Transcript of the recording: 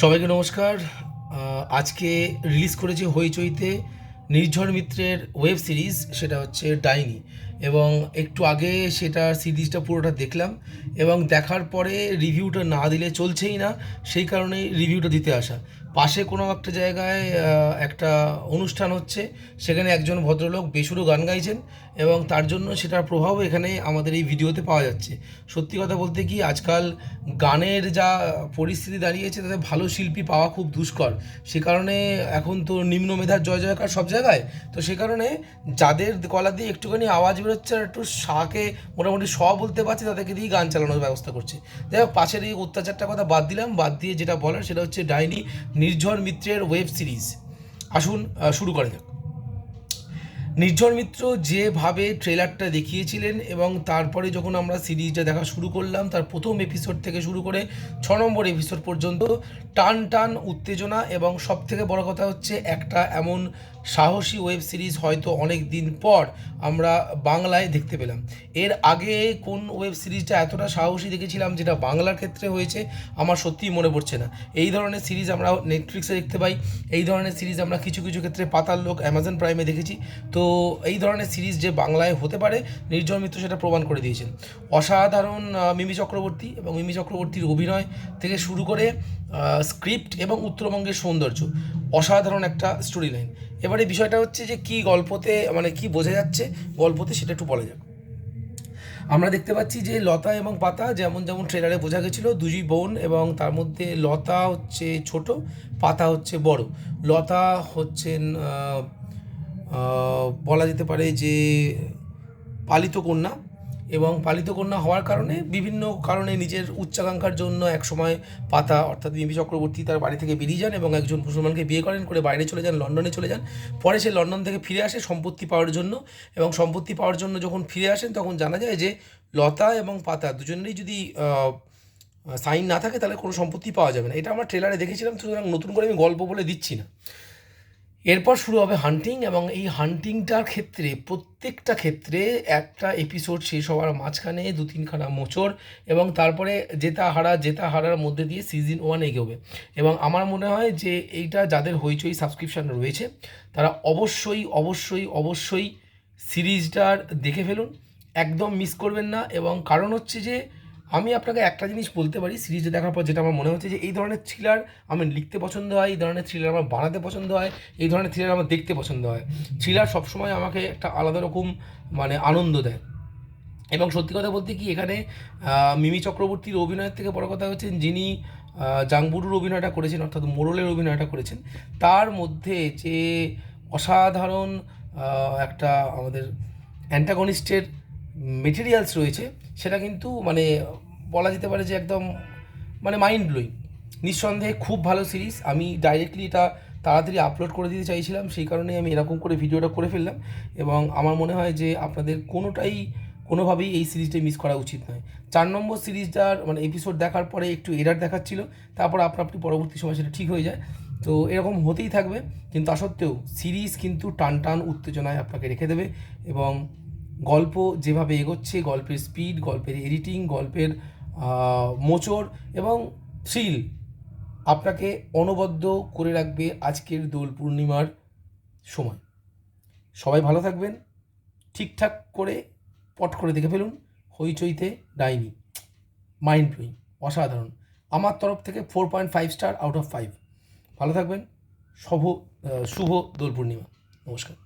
সবাইকে নমস্কার। আজকে রিলিজ করেছে হইচইতে নির্ঝর মিত্রের ওয়েব সিরিজ সেটা হচ্ছে ডাইনি। এবং একটু আগে সেটা সিরিজটা পুরোটা দেখলাম এবং দেখার পরে রিভিউটা না দিলে চলছেই না, সেই কারণেই রিভিউটা দিতে আসা। পাশে কোনো একটা জায়গায় একটা অনুষ্ঠান হচ্ছে, সেখানে একজন ভদ্রলোক বেসুরো গান গাইছেন এবং তার জন্য সেটার প্রভাব এখানে আমাদের এই ভিডিওতে পাওয়া যাচ্ছে। সত্যি কথা বলতে কি, আজকাল গানের যা পরিস্থিতি দাঁড়িয়েছে, তাতে ভালো শিল্পী পাওয়া খুব দুষ্কর। সে কারণে এখন তো নিম্ন মেধার জয় জয়কার সব জায়গায়। তো সে কারণে যাদের গলা দিয়ে একটুখানি আওয়াজ বেরোচ্ছে আর একটু শাকে মোটামুটি স বলতে পারছে, তাদেরকে দিয়েই গান চালানোর ব্যবস্থা করছে। যাই হোক, পাশের এই অত্যাচারটা কথা বাদ দিলাম। বাদ দিয়ে যেটা বলার, সেটা হচ্ছে ডাইনি নির্ঝর মিত্রের ওয়েব সিরিজ। আসুন শুরু করা যাক। নির্ঝর মিত্র যেভাবে ট্রেলারটা দেখিয়েছিলেন এবং তারপরে যখন আমরা সিরিজটা দেখা শুরু করলাম, তার প্রথম এপিসোড থেকে শুরু করে ছ নম্বর এপিসোড পর্যন্ত টান টান উত্তেজনা এবং সব থেকে বড় কথা হচ্ছে একটা এমন সাহসী ওয়েব সিরিজ হয়তো অনেক দিন পর আমরা বাংলায় দেখতে পেলাম। এর আগে কোন ওয়েব সিরিজটা এতটা সাহসী দেখেছিলাম যেটা বাংলার ক্ষেত্রে হয়েছে, আমার সত্যিই মনে পড়ছে না। এই ধরনের সিরিজ আমরা নেটফ্লিক্সে দেখতে পাই, এই ধরনের সিরিজ আমরা কিছু কিছু ক্ষেত্রে পাতাল লোক অ্যামাজন প্রাইমে দেখেছি। তো এই ধরনের সিরিজ যে বাংলায় হতে পারে, নির্জন মিত্র সেটা প্রমাণ করে দিয়েছেন। অসাধারণ মিমি চক্রবর্তী এবং মিমি চক্রবর্তীর অভিনয় থেকে শুরু করে স্ক্রিপ্ট এবং উত্তরবঙ্গের সৌন্দর্য। অসাধারণ একটা স্টোরি লাইন এবারে বিষয়টা হচ্ছে যে কি গল্পতে মানে কি বোঝা যাচ্ছে, গল্পতে সেটা একটু বলা যাক। আমরা দেখতে পাচ্ছি যে লতা এবং পাতা যেমন যেমন ট্রেলারে বোঝা গেছিল দুজি বোন এবং তার মধ্যে লতা হচ্ছে ছোট, পাতা হচ্ছে বড়। লতা হচ্ছেন বলা যেতে পারে যে পালিত কন্যা। এবং পালিত কন্যা হওয়ার কারণে বিভিন্ন কারণে নিজের উচ্চাকাঙ্ক্ষার জন্য একসময় পাতা, অর্থাৎ মিমি চক্রবর্তী তার বাড়ি থেকে বেরিয়ে যান এবং একজন মুসলমানকে বিয়ে করেন, করে বাইরে চলে যান, লন্ডনে চলে যান। পরে সে লন্ডন থেকে ফিরে আসে সম্পত্তি পাওয়ার জন্য এবং সম্পত্তি পাওয়ার জন্য যখন ফিরে আসেন, তখন জানা যায় যে লতা এবং পাতা দুজনেরই যদি সাইন না থাকে, তাহলে কোনো সম্পত্তি পাওয়া যাবে না। এটা আমরা ট্রেলারে দেখেছিলাম, সুতরাং নতুন করে আমি গল্প বলে দিচ্ছি না। এরপর শুরু হবে হান্টিং এবং এই হান্টিংটার ক্ষেত্রে, প্রত্যেকটা ক্ষেত্রে একটা এপিসোড শেষ হওয়ার মাঝখানে দু তিনখানা মোচড় এবং তারপরে জেতা হারা, জেতা হারার মধ্যে দিয়ে সিজন ওয়ান এগোবে। এবং আমার মনে হয় যে এইটা যাদের হইচই সাবস্ক্রিপশান রয়েছে, তারা অবশ্যই অবশ্যই অবশ্যই সিরিজটার দেখে ফেলুন। একদম মিস করবেন না এবং কারণ হচ্ছে যে আমি আপনাকে একটা জিনিস বলতে পারি, সিরিজে দেখার পর যেটা আমার মনে হচ্ছে যে এই ধরনের থ্রিলার আমার লিখতে পছন্দ হয়, এই ধরনের থ্রিলার আমার বানাতে পছন্দ হয়, এই ধরনের থ্রিলার আমার দেখতে পছন্দ হয়। থ্রিলার সবসময় আমাকে একটা আলাদা রকম মানে আনন্দ দেয়। এবং সত্যি কথা বলতে কি, এখানে মিমি চক্রবর্তীর অভিনয়ের থেকে বড় কথা হচ্ছে যিনি জাংবুরুর অভিনয়টা করেছেন, অর্থাৎ মোরলের অভিনয়টা করেছেন, তার মধ্যে যে অসাধারণ একটা আমাদের অ্যান্টাগনিস্টের মেটেরিয়ালস রয়েছে, সেটা কিন্তু মানে বলা যেতে পারে যে একদম মানে মাইন্ড ব্লোয়িং নিঃসন্দেহে খুব ভালো সিরিজ আমি ডাইরেক্টলি এটা তাড়াতাড়ি আপলোড করে দিতে চাইছিলাম, সেই কারণেই আমি এরকম করে ভিডিওটা করে ফেললাম এবং আমার মনে হয় যে আপনাদের কোনোটাই কোনোভাবেই এই সিরিজটা মিস করা উচিত নয়। চার নম্বর সিরিজটার মানে এপিসোড দেখার পরে একটু এরার দেখাচ্ছিল, তারপর আপনা আপনি পরবর্তী সময় সেটা ঠিক হয়ে যায়। তো এরকম হতেই থাকবে, কিন্তু তা সত্ত্বেও সিরিজ কিন্তু টান টান উত্তেজনায় আপনাকে রেখে দেবে এবং গল্প যেভাবে এগোচ্ছে, গল্পের স্পিড গল্পের এডিটিং গল্পের মোচড় এবং থ্রিল আপনাকে অনবদ্য করে রাখবে আজকের দোল পূর্ণিমার সময়। সবাই ভালো থাকবেন, ঠিকঠাক করে পট করে দেখে ফেলুন, হইচইতে ডাইনি মাইন্ড ব্লোয়িং অসাধারণ। আমার তরফ থেকে four point five star out of five ভালো থাকবেন, শুভ শুভ দোল পূর্ণিমা। নমস্কার।